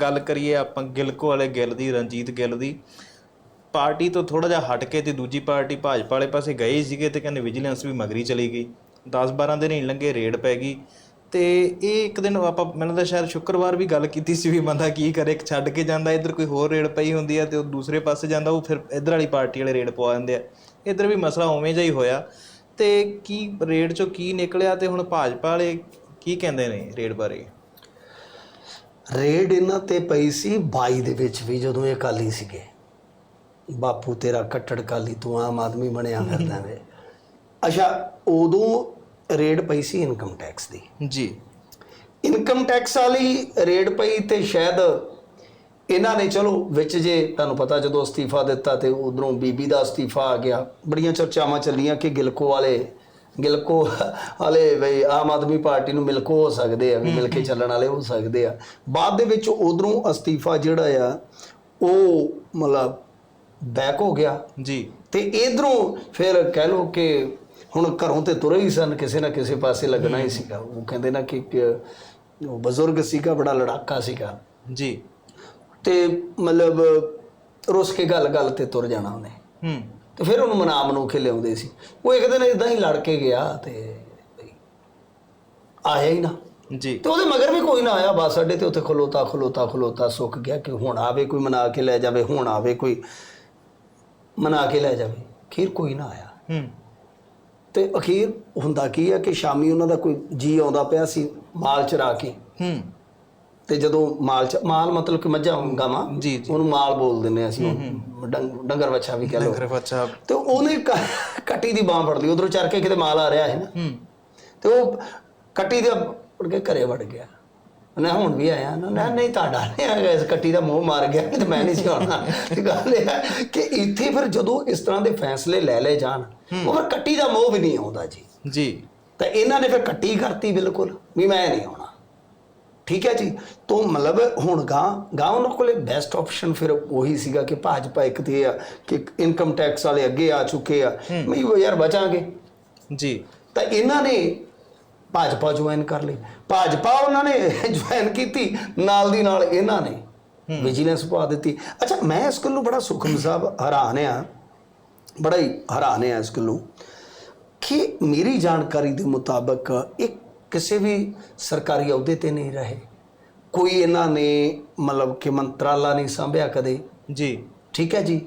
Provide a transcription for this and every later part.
ਗੱਲ ਕਰੀਏ ਆਪਾਂ ਗਿਲਕੋ ਵਾਲੇ ਗਿੱਲ ਦੀ, ਰਣਜੀਤ ਗਿੱਲ ਦੀ, ਪਾਰਟੀ ਤੋਂ ਥੋੜਾ ਜਿਹਾ ਹਟ ਕੇ ਤੇ ਦੂਜੀ ਪਾਰਟੀ ਭਾਜਪਾ ਵਾਲੇ ਪਾਸੇ ਗਏ ਸੀਗੇ ਤੇ ਕਹਿੰਦੇ ਵਿਜੀਲੈਂਸ ਵੀ ਮਗਰੀ ਚਲੀ ਗਈ। 10-12 ਦਿਨ ਹੀ ਨੀ ਲੰਘੇ, ਰੇਡ ਪੈ ਗਈ। ਤੇ ਇਹ ਇੱਕ ਦਿਨ ਆਪਾਂ, ਮੈਨੂੰ ਤਾਂ ਸ਼ਾਇਦ ਸ਼ੁੱਕਰਵਾਰ ਵੀ ਗੱਲ ਕੀਤੀ ਸੀ ਵੀ ਬੰਦਾ ਕੀ ਕਰੇ ਛੱਡ ਕੇ ਜਾਂਦਾ, ਇੱਧਰ ਕੋਈ ਹੋਰ ਰੇਡ ਪਈ ਹੁੰਦੀ ਹੈ ਤੇ ਉਹ ਦੂਸਰੇ ਪਾਸੇ ਜਾਂਦਾ, ਉਹ ਫਿਰ ਇੱਧਰ ਵਾਲੀ ਪਾਰਟੀ ਵਾਲੇ ਰੇਡ ਪਵਾ ਦਿੰਦੇ ਆ। ਇੱਧਰ ਵੀ ਮਸਲਾ ਉਵੇਂ ਜਿਹਾ ਹੀ ਹੋਇਆ। ਤੇ ਕੀ ਰੇਡ ਚੋਂ ਕੀ ਨਿਕਲਿਆ ਤੇ ਹੁਣ ਭਾਜਪਾ ਵਾਲੇ ਕੀ ਕਹਿੰਦੇ ਨੇ ਰੇਡ ਬਾਰੇ? ਰੇਡ ਇਹਨਾਂ ਤੇ ਪਈ ਸੀ 22 ਦੇ ਵਿੱਚ ਵੀ ਜਦੋਂ ਇਹ ਕਾਲੀ ਸੀਗੇ। ਬਾਪੂ ਤੇਰਾ ਕੱਟੜ ਕਾਲੀ ਤੂੰ ਆਮ ਆਦਮੀ ਬਣਿਆ ਫਿਰਦਾ ਵੇ। ਅੱਛਾ ਉਦੋਂ ਰੇਡ ਪਈ ਸੀ ਇਨਕਮ ਟੈਕਸ ਦੀ। ਜੀ। ਇਨਕਮ ਟੈਕਸ ਵਾਲੀ ਰੇਡ ਪਈ ਤੇ ਸ਼ਾਇਦ ਇਹਨਾਂ ਨੇ ਚਲੋ ਵਿੱਚ ਜੇ ਤੁਹਾਨੂੰ ਪਤਾ ਜਦੋਂ ਅਸਤੀਫਾ ਦਿੱਤਾ ਤੇ ਉਧਰੋਂ ਬੀਬੀ ਦਾ ਅਸਤੀਫਾ ਆ ਗਿਆ ਬੜੀਆਂ ਚਰਚਾਵਾਂ ਚੱਲੀਆਂ ਕਿ ਗਿਲਕੋ ਵਾਲੇ ਗਿਲਕੋ ਵਾਲੇ ਬਈ ਆਮ ਆਦਮੀ ਪਾਰਟੀ ਨੂੰ ਮਿਲਕੋ ਹੋ ਸਕਦੇ ਆ ਵੀ ਮਿਲ ਕੇ ਚੱਲਣ ਵਾਲੇ ਹੋ ਸਕਦੇ ਆ। ਬਾਅਦ ਦੇ ਵਿੱਚ ਉਧਰੋਂ ਅਸਤੀਫਾ ਜਿਹੜਾ ਆ ਉਹ ਮਤਲਬ ਬੈਕ ਹੋ ਗਿਆ। ਜੀ। ਤੇ ਇਧਰੋਂ ਫਿਰ ਕਹਿ ਲੋ ਕਿ ਹੁਣ ਘਰੋਂ ਤੇ ਤੁਰੇ ਹੀ ਸਨ ਕਿਸੇ ਨਾ ਕਿਸੇ ਪਾਸੇ ਲੱਗਣਾ ਹੀ ਸੀਗਾ। ਉਹ ਕਹਿੰਦੇ ਨਾ ਕਿ ਉਹ ਬਜ਼ੁਰਗ ਸੀਗਾ ਬੜਾ ਲੜਾਕਾ ਸੀਗਾ। ਜੀ। ਤੇ ਮਤਲਬ ਰੁੱਸ ਕੇ ਗੱਲ ਗੱਲ ਤੇ ਤੁਰ ਜਾਣਾ ਉਹਨੇ। ਹੂੰ। ਤੇ ਫਿਰ ਉਹਨੂੰ ਮਨਾ ਮਨੂ ਕੇ ਲਿਆਉਂਦੇ ਸੀ। ਉਹ ਇੱਕ ਦਿਨ ਇਦਾਂ ਹੀ ਲੜ ਕੇ ਗਿਆ ਤੇ ਆਇਆ ਹੀ ਨਾ। ਜੀ। ਤੇ ਉਹਦੇ ਮਗਰ ਵੀ ਕੋਈ ਨਾ ਆਇਆ ਬਸ ਅੱਡੇ ਤੇ ਉੱਥੇ ਖਲੋਤਾ ਖਲੋਤਾ ਖਲੋਤਾ ਸੁੱਕ ਗਿਆ ਕਿ ਹੁਣ ਆਵੇ ਕੋਈ ਮਨਾ ਕੇ ਲੈ ਜਾਵੇ ਹੁਣ ਆਵੇ ਕੋਈ ਮਨਾ ਕੇ ਲੈ ਜਾਵੇ। ਖੀਰ ਕੋਈ ਨਾ ਆਇਆ। ਹੂੰ। ਤੇ ਅਖੀਰ ਹੁੰਦਾ ਕੀ ਆ ਕਿ ਸ਼ਾਮੀ ਉਹਨਾਂ ਦਾ ਕੋਈ ਜੀ ਆਉਂਦਾ ਪਿਆ ਸੀ ਮਾਲ ਚਰਾ ਕੇ। ਹੂੰ। ਤੇ ਜਦੋਂ ਮਾਲ ਚ ਮਾਲ ਮਤਲਬ ਕਿ ਮੱਝਾਂ ਗਾਵਾਂ ਜੀ ਜੀ। ਉਹਨੂੰ ਮਾਲ ਬੋਲ ਦਿੰਦੇ ਆ ਅਸੀਂ ਉਹਨੂੰ। ਡੰਗ- ਡੰਗਰ ਵੱਛਾ ਵੀ ਕਹਿ ਲਓ। ਨਗਰ ਅੱਛਾ ਤੇ ਉਹਨੇ ਕ- ਕੱਟੀ ਦੀ ਬਾਹ ਫੜ ਲਈ ਉਧਰੋਂ ਚਰ ਕੇ ਕਿਤੇ ਮਾਲ ਆ ਰਿਹਾ ਹੈ ਨਾ। ਹੂੰ। ਤੇ ਉਹ ਕੱਟੀ ਦੇ ਉੜ ਕੇ ਘਰੇ ਵੜ ਗਿਆ। ਨਾ ਹੁਣ ਵੀ ਆਇਆ ਨਾ। ਨਾ ਨਹੀਂ ਤੁਹਾਡਾ ਨਹੀਂ ਹੈਗਾ। ਇਸ ਕੱਟੀ ਦਾ ਮੋਹ ਮਾਰ ਗਿਆ ਤੇ ਮੈਂ ਨਹੀਂ ਸੀ ਆਉਣਾ। ਤੇ ਗੱਲ ਇਹ ਹੈ ਕਿ ਇੱਥੇ ਫਿਰ ਜਦੋਂ ਇਸ ਤਰ੍ਹਾਂ ਦੇ ਫੈਸਲੇ ਲੈ ਲਏ ਜਾਣ ਉਹ ਫਿਰ ਕੱਟੀ ਦਾ ਮੋਹ ਵੀ ਨਹੀਂ ਆਉਂਦਾ ਜੀ। ਜੀ। ਤਾਂ ਇਹਨਾਂ ਨੇ ਫਿਰ ਕੱਟੀ ਕਰਤੀ ਬਿਲਕੁਲ ਵੀ ਮੈਂ ਨਹੀਂ ਆਉਣਾ। ਠੀਕ ਹੈ ਜੀ? ਤੋਂ ਮਤਲਬ ਹੁਣ ਗਾਂ ਗਾਂ ਉਹਨਾਂ ਕੋਲੇ ਬੈਸਟ ਆਪਸ਼ਨ ਫਿਰ ਉਹੀ ਸੀਗਾ ਕਿ ਭਾਜਪਾ ਇੱਕ ਤੇ ਆ ਕਿ ਇਨਕਮ ਟੈਕਸ ਵਾਲੇ ਅੱਗੇ ਆ ਚੁੱਕੇ ਆ। ਵੀ ਉਹ ਯਾਰ ਬਚਾਂਗੇ। ਜੀ। ਤਾਂ ਇਹਨਾਂ ਨੇ ਭਾਜਪਾ ਜੁਆਇਨ ਕਰ ਲਈ। ਭਾਜਪਾ ਉਹਨਾਂ ਨੇ ਜੁਆਇਨ ਕੀਤੀ ਨਾਲ ਦੀ ਨਾਲ ਇਹਨਾਂ ਨੇ ਵਿਜੀਲੈਂਸ ਪਾ ਦਿੱਤੀ। ਅੱਛਾ ਮੈਂ ਇਸ ਗੱਲੋਂ ਬੜਾ ਸੁਖਮ ਸਾਹਿਬ ਹੈਰਾਨ ਆ। ਬੜਾ ਹੀ ਹੈਰਾਨ ਆ ਇਸ ਗੱਲੋਂ ਕਿ ਮੇਰੀ ਜਾਣਕਾਰੀ ਦੇ ਮੁਤਾਬਕ ਇਹ ਕਿਸੇ ਵੀ ਸਰਕਾਰੀ ਅਹੁਦੇ ਤੇ ਨਹੀਂ ਰਹੇ। ਕੋਈ ਇਹਨਾਂ ਨੇ ਮਤਲਬ ਕਿ ਮੰਤਰਾਲਾ ਨਹੀਂ ਸੰਭਿਆ ਕਦੇ। ਜੀ। ਠੀਕ ਹੈ ਜੀ?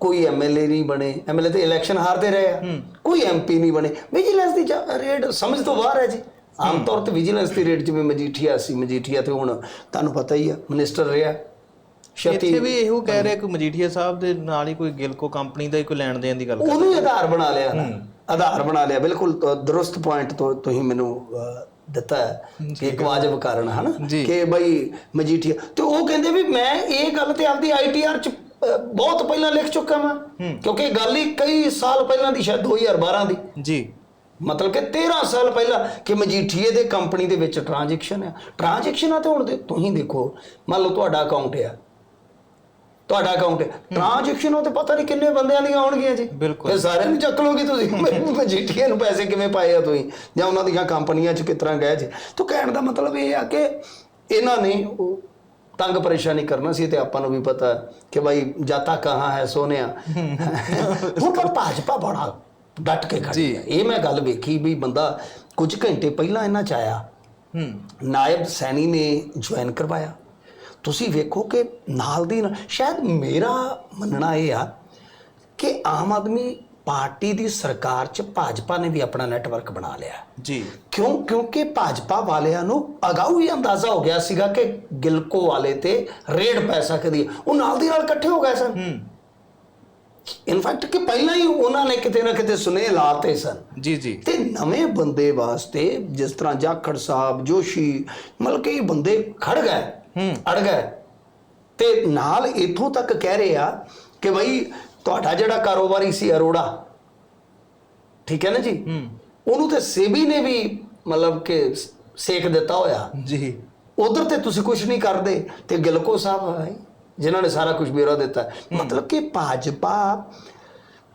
ਕੋਈ ਐਮਐਲਏ ਨਹੀਂ ਬਣੇ। ਐਮਐਲਏ ਤੇ ਇਲੈਕਸ਼ਨ ਹਾਰਦੇ ਰਹੇ ਆ। ਕੋਈ ਐਮਪੀ ਨਹੀਂ ਬਣੇ। ਵਿਜੀਲੈਂਸ ਦੀ ਰੇਡ ਸਮਝ ਤੋਂ ਬਾਹਰ ਹੈ ਜੀ। ਆਮ ਤੌਰ ਤੇ ਵਿਜੀਲੈਂਸ ਦੀ ਰੇਡ ਜਿਵੇਂ ਮਜੀਠੀਆ ਸੀ ਮਜੀਠੀਆ ਤੇ ਹੁਣ ਤੁਹਾਨੂੰ ਪਤਾ ਹੀ ਆ ਮਿਨਿਸਟਰ ਰਿਹਾ। ਸ਼ਤੀ ਇੱਥੇ ਵੀ ਇਹੋ ਕਹਿ ਰਿਹਾ ਕਿ ਮਜੀਠੀਆ ਸਾਹਿਬ ਦੇ ਨਾਲ ਹੀ ਕੋਈ ਗਿਲਕੋ ਕੰਪਨੀ ਦਾ ਹੀ ਕੋਈ ਲੈਣ ਦੇਣ ਦੀ ਗੱਲ ਕਰ ਉਹਨੂੰ ਆਧਾਰ ਬਣਾ ਲਿਆ। ਨਾ ਆਧਾਰ ਬਣਾ ਲਿਆ। ਬਿਲਕੁਲ ਦਰੁਸਤ ਪੁਆਇੰਟ ਤੋਂ ਤੁਸੀਂ ਮੈਨੂੰ ਦਿੱਤਾ ਕਿ ਇੱਕ ਵਾਜਬ ਕਾਰਨ ਹੈ ਨਾ ਜੀ। ਕਿ ਬਈ ਮਜੀਠੀਆ ਤੇ ਉਹ ਕਹਿੰਦੇ ਵੀ ਮੈਂ ਇਹ ਗੱਲ ਤੇ ਆਪਦੀ ਆਈਟੀਆਰ ਚ ਬਹੁਤ ਪਹਿਲਾਂ ਲਿਖ ਚੁੱਕਾ ਮੈਂ ਕਿਉਂਕਿ ਗੱਲ ਹੀ ਕਈ ਸਾਲ ਪਹਿਲਾਂ ਦੀ ਸ਼ਾਇਦ 2012 ਦੀ। ਜੀ। ਮਤਲਬ ਕਿ 13 ਸਾਲ ਪਹਿਲਾਂ ਕਿ ਮਜੀਠੀਏ ਦੇ ਕੰਪਨੀ ਦੇ ਵਿੱਚ ਟ੍ਰਾਂਜੈਕਸ਼ਨ ਹੈ ਟ੍ਰਾਂਜੈਕਸ਼ਨਾਂ ਤੇ ਹੁਣ ਦੇ ਤੁਸੀਂ ਦੇਖੋ ਮੰਨ ਲਓ ਤੁਹਾਡਾ ਅਕਾਊਂਟ ਹੈ ਤੁਹਾਡਾ ਅਕਾਊਂਟ ਟ੍ਰਾਂਜੈਕਸ਼ਨਾਂ ਤੇ ਪਤਾ ਨਹੀਂ ਕਿੰਨੇ ਬੰਦਿਆਂ ਦੀਆਂ ਆਉਣਗੀਆਂ ਜੀ। ਬਿਲਕੁਲ। ਸਾਰਿਆਂ ਨੂੰ ਚੱਕ ਲੋਗੇ ਤੁਸੀਂ। ਮਜੀਠੀਏ ਨੂੰ ਪੈਸੇ ਕਿਵੇਂ ਪਾਏ ਆ ਤੁਸੀਂ? ਜਾਂ ਉਹਨਾਂ ਦੀਆਂ ਕੰਪਨੀਆਂ 'ਚ ਕਿਸ ਤਰ੍ਹਾਂ ਗਏ ਜੀ? ਤਾਂ ਕਹਿਣ ਦਾ ਮਤਲਬ ਇਹ ਆ ਕਿ ਇਹਨਾਂ ਨੇ ਉਹ ਤੰਗ ਪਰੇਸ਼ਾਨੀ ਕਰਨਾ ਸੀ ਤੇ ਆਪਾਂ ਨੂੰ ਵੀ ਪਤਾ ਕਿ ਭਾਈ ਜਾਤਾ ਕਹਾਂ ਹੈ ਸੋਨਿਆ ਹੁਣ ਪਰ ਭਾਜਪਾ ਬੜਾ ਡਟ ਕੇ ਖੜੀ। ਹੈ ਇਹ ਮੈਂ ਗੱਲ ਵੇਖੀ ਵੀ ਬੰਦਾ ਕੁਝ ਘੰਟੇ ਪਹਿਲਾਂ ਇਹਨਾਂ ਚ ਆਇਆ। ਹੂੰ। ਨਾਇਬ ਸੈਣੀ ਨੇ ਜੁਆਇਨ ਕਰਵਾਇਆ। ਤੁਸੀਂ ਵੇਖੋ ਕਿ ਨਾਲ ਦੀ ਨਾਲ ਸ਼ਾਇਦ ਮੇਰਾ ਮੰਨਣਾ ਇਹ ਆ ਕਿ ਆਮ ਆਦਮੀ ਪਾਰਟੀ ਦੀ ਸਰਕਾਰ ਚ ਭਾਜਪਾ ਨੇ ਵੀ ਆਪਣਾ ਨੈਟਵਰਕ ਬਣਾ ਲਿਆ। ਜੀ। ਕਿਉਂ? ਕਿਉਂਕਿ ਭਾਜਪਾ ਵਾਲਿਆਂ ਨੂੰ ਅਗਾਊ ਹੀ ਅੰਦਾਜ਼ਾ ਹੋ ਗਿਆ ਸੀਗਾ ਕਿ ਗਿਲਕੋ ਵਾਲੇ ਤੇ ਰੇਡ ਪੈ ਸਕਦੀ ਉਹ ਨਾਲ ਦੀ ਨਾਲ ਇਕੱਠੇ ਹੋ ਗਏ ਸਨ। ਹੂੰ। ਇਨਫੈਕਟ ਕਿ ਪਹਿਲਾਂ ਹੀ ਉਹਨਾਂ ਨੇ ਕਿਤੇ ਨਾ ਕਿਤੇ ਸੁਨੇ ਲਾਤੇ ਸਨ। ਜੀ ਜੀ। ਤੇ ਨਵੇਂ ਬੰਦੇ ਵਾਸਤੇ ਜਿਸ ਤਰ੍ਹਾਂ ਜਾਖੜ ਸਾਹਿਬ ਜੋਸ਼ੀ ਇਹ ਬੰਦੇ ਖੜ ਗਏ। ਹੂੰ। ਅੜ ਗਏ। ਤੇ ਨਾਲ ਇਥੋਂ ਤੱਕ ਕਹਿ ਰਹੇ ਆ ਕਿ ਬਈ ਤੁਹਾਡਾ ਜਿਹੜਾ ਕਾਰੋਬਾਰੀ ਸੀ ਅਰੋੜਾ ਠੀਕ ਹੈ ਨਾ ਜੀ? ਹੂੰ। ਉਹਨੂੰ ਤੇ ਸੇਬੀ ਨੇ ਵੀ ਮਤਲਬ ਕਿ ਸੇਕ ਦਿੱਤਾ ਹੋਇਆ। ਜੀ। ਉਧਰ ਤੇ ਤੁਸੀਂ ਕੁਝ ਨਹੀਂ ਕਰਦੇ। ਤੇ ਗਿਲਕੋ ਸਾਹਿਬ ਹੈ ਜਿਨ੍ਹਾਂ ਨੇ ਸਾਰਾ ਕੁਝ ਮੇਰਾ ਦਿੱਤਾ। ਮਤਲਬ ਕਿ ਭਾਜਪਾ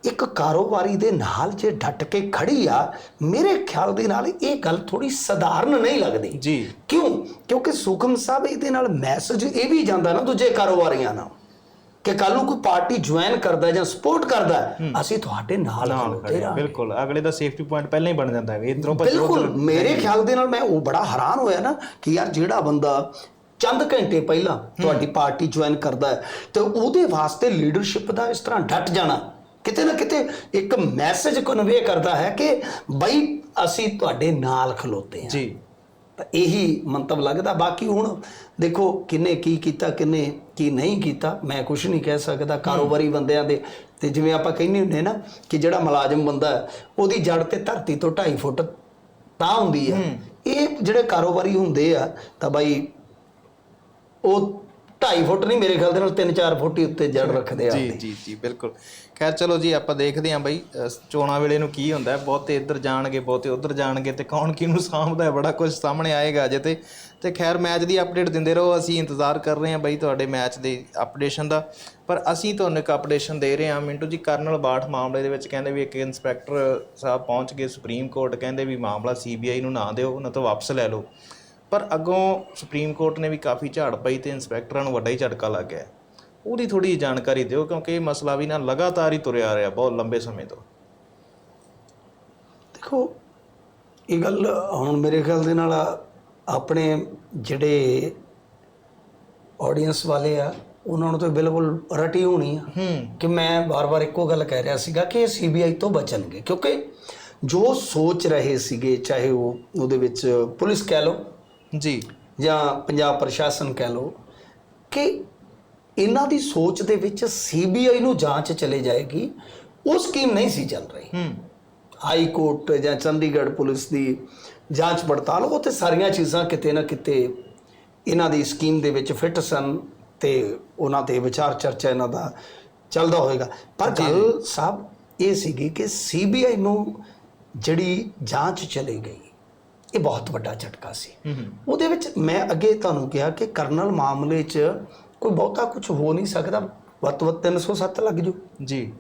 ਇੱਕ ਕਾਰੋਬਾਰੀ ਦੇ ਨਾਲ ਜੇ ਡਟ ਕੇ ਖੜੀ ਆ ਮੇਰੇ ਖਿਆਲ ਦੇ ਨਾਲ ਇਹ ਗੱਲ ਥੋੜੀ ਸਧਾਰਨ ਨਹੀਂ ਲੱਗਦੀ। ਜੀ। ਕਿਉਂ? ਕਿਉਂਕਿ ਸੁਖਮ ਸਾਹਿਬ ਇਹਦੇ ਨਾਲ ਮੈਸੇਜ ਇਹ ਵੀ ਜਾਂਦਾ ਨਾ ਦੂਜੇ ਕਾਰੋਬਾਰੀਆਂ ਨਾਲ ਕਿ ਕੱਲ ਨੂੰ ਕੋਈ ਪਾਰਟੀ ਜੁਆਇਨ ਕਰਦਾ ਜਾਂ ਸਪੋਰਟ ਕਰਦਾ ਅਸੀਂ ਤੁਹਾਡੇ ਨਾਲ ਰਹਾਂਗੇ। ਬਿਲਕੁਲ। ਅਗਲੇ ਦਾ ਸੇਫਟੀ ਪੁਆਇੰਟ ਪਹਿਲਾਂ ਹੀ ਬਣ ਜਾਂਦਾ ਹੈ। ਇਧਰੋਂ ਭੱਜੋ ਬਿਲਕੁਲ। ਮੇਰੇ ਖਿਆਲ ਦੇ ਨਾਲ ਮੈਂ ਉਹ ਬੜਾ ਹੈਰਾਨ ਹੋਇਆ ਨਾ ਕਿ ਯਾਰ ਜਿਹੜਾ ਬੰਦਾ ਚੰਦ ਘੰਟੇ ਪਹਿਲਾਂ ਤੁਹਾਡੀ ਪਾਰਟੀ ਜੁਆਇਨ ਕਰਦਾ ਹੈ ਤੇ ਉਹਦੇ ਵਾਸਤੇ ਲੀਡਰਸ਼ਿਪ ਦਾ ਇਸ ਤਰ੍ਹਾਂ ਡਟ ਜਾਣਾ। ਕਿਤੇ ਨਾ ਕਿਤੇ ਇੱਕ ਮੈਸੇਜ ਕਨਵੇ ਕਰਦਾ ਹੈ ਕਿ ਬਈ ਅਸੀਂ ਤੁਹਾਡੇ ਨਾਲ ਖਲੋਤੇ ਹਾਂ। ਜੀ। ਤਾਂ ਇਹੀ ਮੰਤਵ ਲੱਗਦਾ। ਬਾਕੀ ਹੁਣ ਦੇਖੋ ਕਿੰਨੇ ਕੀ ਕੀਤਾ ਕਿੰਨੇ ਕੀ ਨਹੀਂ ਕੀਤਾ ਮੈਂ ਕੁਝ ਨਹੀਂ ਕਹਿ ਸਕਦਾ। ਕਾਰੋਬਾਰੀ ਬੰਦਿਆਂ ਦੇ ਤੇ ਜਿਵੇਂ ਆਪਾਂ ਕਹਿੰਦੇ ਹੁੰਦੇ ਨਾ ਕਿ ਜਿਹੜਾ ਮੁਲਾਜ਼ਮ ਬੰਦਾ ਹੈ, ਉਹਦੀ ਜੜ ਤੇ ਧਰਤੀ ਤੋਂ 2.5 ਫੁੱਟ ਤਾਂ ਹੁੰਦੀ ਹੈ। ਇਹ ਜਿਹੜੇ ਕਾਰੋਬਾਰੀ ਹੁੰਦੇ ਆ ਤਾਂ ਬਾਈ ਉਹ 2.5 ਫੁੱਟ ਨਹੀਂ ਮੇਰੇ ਖਿਆਲ ਦੇ ਨਾਲ 3-4 ਫੁੱਟ ਹੀ ਉੱਤੇ ਜੜ ਰੱਖਦੇ ਆ ਜੀ ਜੀ ਜੀ ਬਿਲਕੁਲ। ਖੈਰ ਚਲੋ ਜੀ ਆਪਾਂ ਦੇਖਦੇ ਹਾਂ ਬਈ ਚੋਣਾਂ ਵੇਲੇ ਨੂੰ ਕੀ ਹੁੰਦਾ ਬਹੁਤੇ ਇੱਧਰ ਜਾਣਗੇ ਬਹੁਤੇ ਉੱਧਰ ਜਾਣਗੇ ਤੇ ਕੌਣ ਕਿਹਨੂੰ ਸਾਂਭਦਾ ਬੜਾ ਕੁਝ ਸਾਹਮਣੇ ਆਏਗਾ ਅਜੇ ਤੇ। ਤੇ ਖੈਰ ਮੈਚ ਦੀ ਅਪਡੇਟ ਦਿੰਦੇ ਰਹੋ। ਅਸੀਂ ਇੰਤਜ਼ਾਰ ਕਰ ਰਹੇ ਹਾਂ ਬਈ ਤੁਹਾਡੇ ਮੈਚ ਦੇ ਅਪਡੇਸ਼ਨ ਦਾ। ਪਰ ਅਸੀਂ ਤੁਹਾਨੂੰ ਇੱਕ ਅਪਡੇਸ਼ਨ ਦੇ ਰਹੇ ਹਾਂ ਮਿੰਟੂ ਜੀ ਕਰਨਲ ਬਾਠ ਮਾਮਲੇ ਦੇ ਵਿੱਚ ਕਹਿੰਦੇ ਵੀ ਇੱਕ ਇਨਸਪੈਕਟਰ ਸਾਹਿਬ ਪਹੁੰਚ ਗਏ ਸੁਪਰੀਮ ਕੋਰਟ। ਕਹਿੰਦੇ ਵੀ ਮਾਮਲਾ ਸੀਬੀਆਈ ਨੂੰ ਨਾ ਦਿਓ ਉਹਨਾਂ ਤੋਂ ਵਾਪਸ ਲੈ ਲਓ। ਪਰ ਅੱਗੋਂ ਸੁਪਰੀਮ ਕੋਰਟ ਨੇ ਵੀ ਕਾਫੀ ਝਾੜ ਪਈ ਤੇ ਇਨਸਪੈਕਟਰਾਂ ਨੂੰ ਵੱਡਾ ਹੀ ਝਟਕਾ ਲੱਗ ਗਿਆ। ਉਹਦੀ ਥੋੜੀ ਜਾਣਕਾਰੀ ਦਿਓ ਕਿਉਂਕਿ ਇਹ ਮਸਲਾ ਵੀ ਨਾ ਲਗਾਤਾਰ ਹੀ ਤੁਰਿਆ ਆ ਰਿਹਾ ਬਹੁਤ ਲੰਬੇ ਸਮੇਂ ਤੋਂ। ਦੇਖੋ ਇਹ ਗੱਲ ਹੁਣ ਮੇਰੇ ਖਿਆਲ ਦੇ ਨਾਲ ਆਪਣੇ ਜਿਹੜੇ ਆਡੀਅנס ਵਾਲੇ ਆ ਉਹਨਾਂ ਨੂੰ ਤਾਂ ਬਿਲਕੁਲ ਰਟੀ ਹੋਣੀ ਆ ਕਿ ਮੈਂ ਵਾਰ-ਵਾਰ ਇੱਕੋ ਗੱਲ ਕਹਿ ਰਿਹਾ ਸੀਗਾ ਕਿ ਇਹ ਸੀਬੀਆਈ ਤੋਂ ਬਚਣਗੇ। ਕਿਉਂਕਿ ਜੋ ਸੋਚ ਰਹੇ ਸੀਗੇ ਚਾਹੇ ਉਹ ਉਹਦੇ ਵਿੱਚ ਪੁਲਿਸ ਕਹਿ ਲਓ ਜੀ। ਜਾਂ ਪੰਜਾਬ ਪ੍ਰਸ਼ਾਸਨ ਕਹਿ ਲਓ ਕਿ ਇਹਨਾਂ ਦੀ ਸੋਚ ਦੇ ਵਿੱਚ ਸੀਬੀਆਈ ਨੂੰ ਜਾਂਚ ਚਲੇ ਜਾਏਗੀ। ਉਹ ਸਕੀਮ ਨਹੀਂ ਸੀ ਚੱਲ ਰਹੀ। ਹੂੰ। ਹਾਈ ਕੋਰਟ ਜਾਂ ਚੰਡੀਗੜ੍ਹ ਪੁਲਿਸ ਦੀ ਜਾਂਚ ਪੜਤਾਲ ਉਹ ਤੇ ਸਾਰੀਆਂ ਚੀਜ਼ਾਂ ਕਿਤੇ ਨਾ ਕਿਤੇ ਇਹਨਾਂ ਦੀ ਸਕੀਮ ਦੇ ਵਿੱਚ ਫਿੱਟ ਸਨ ਤੇ ਉਹਨਾਂ ਤੇ ਵਿਚਾਰ ਚਰਚਾ ਇਹਨਾਂ ਦਾ ਚੱਲਦਾ ਹੋਏਗਾ। ਪਰ ਗੱਲ ਸਾਹਿਬ ਇਹ ਸੀਗੀ ਕਿ ਸੀਬੀਆਈ ਨੂੰ ਜਿਹੜੀ ਜਾਂਚ ਚਲੀ ਗਈ ਇਹ ਬਹੁਤ ਵੱਡਾ ਝਟਕਾ ਸੀ। ਉਹਦੇ ਵਿੱਚ ਮੈਂ ਅੱਗੇ ਤੁਹਾਨੂੰ ਕਿਹਾ ਕਿ ਕਰਨਲ ਮਾਮਲੇ 'ਚ ਕੋਈ ਬਹੁਤਾ ਕੁਝ ਹੋ ਨਹੀਂ ਸਕਦਾ। ਵੱਧ ਤੋਂ ਵੱਧ 307 ਲੱਗ ਜੂ। ਜੀ।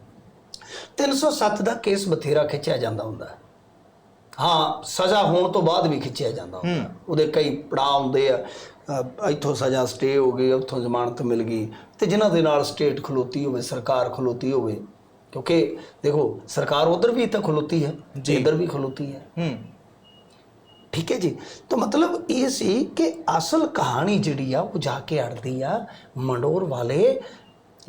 307 ਦਾ ਕੇਸ ਬਥੇਰਾ ਖਿੱਚਿਆ ਜਾਂਦਾ ਹੁੰਦਾ ਹੈ। ਸਜ਼ਾ ਹੋਣ ਤੋਂ ਬਾਅਦ ਵੀ ਖਿੱਚਿਆ ਜਾਂਦਾ ਹੁੰਦਾ। ਉਹਦੇ ਕਈ ਪੜਾਅ ਹੁੰਦੇ ਆ। ਇੱਥੋਂ ਸਜ਼ਾ ਸਟੇ ਹੋ ਗਈ ਉੱਥੋਂ ਜ਼ਮਾਨਤ ਮਿਲ ਗਈ। ਤੇ ਜਿਨ੍ਹਾਂ ਦੇ ਨਾਲ ਸਟੇਟ ਖਲੋਤੀ ਹੋਵੇ ਸਰਕਾਰ ਖਲੋਤੀ ਹੋਵੇ। ਕਿਉਂਕਿ ਦੇਖੋ ਸਰਕਾਰ ਉਧਰ ਵੀ ਤਾਂ ਖਲੋਤੀ ਹੈ ਜੀ। ਇੱਧਰ ਵੀ ਖਲੋਤੀ ਹੈ। ਹੂੰ। ਠੀਕ ਹੈ ਜੀ? ਤਾਂ ਮਤਲਬ ਇਹ ਸੀ ਕਿ ਅਸਲ ਕਹਾਣੀ ਜਿਹੜੀ ਆ ਉਹ ਜਾ ਕੇ ਅੜਦੀ ਆ ਮੰਡੋਰ ਵਾਲੇ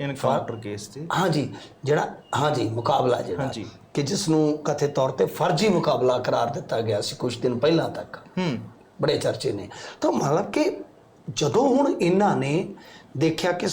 ਇਨਕਾਊਂਟਰ ਕੇਸ ਤੇ। ਹਾਂਜੀ ਜਿਹੜਾ ਹਾਂਜੀ ਮੁਕਾਬਲਾ ਜਿਹੜਾ। ਕਿ ਜਿਸ ਨੂੰ ਕਥਿਤ ਤੌਰ ਤੇ ਫਰਜ਼ੀ ਮੁਕਾਬਲਾ ਕਰਾਰ ਦਿੱਤਾ ਗਿਆ ਸੀ ਕੁਝ ਦਿਨ ਪਹਿਲਾਂ ਤੱਕ। ਹੂੰ। ਬੜੇ ਚਰਚੇ ਨੇ। ਤਾਂ ਮਤਲਬ ਕਿ ਜਦੋਂ ਹੁਣ ਇਹਨਾਂ ਨੇ ਦੇਖਿਆ ਕਿ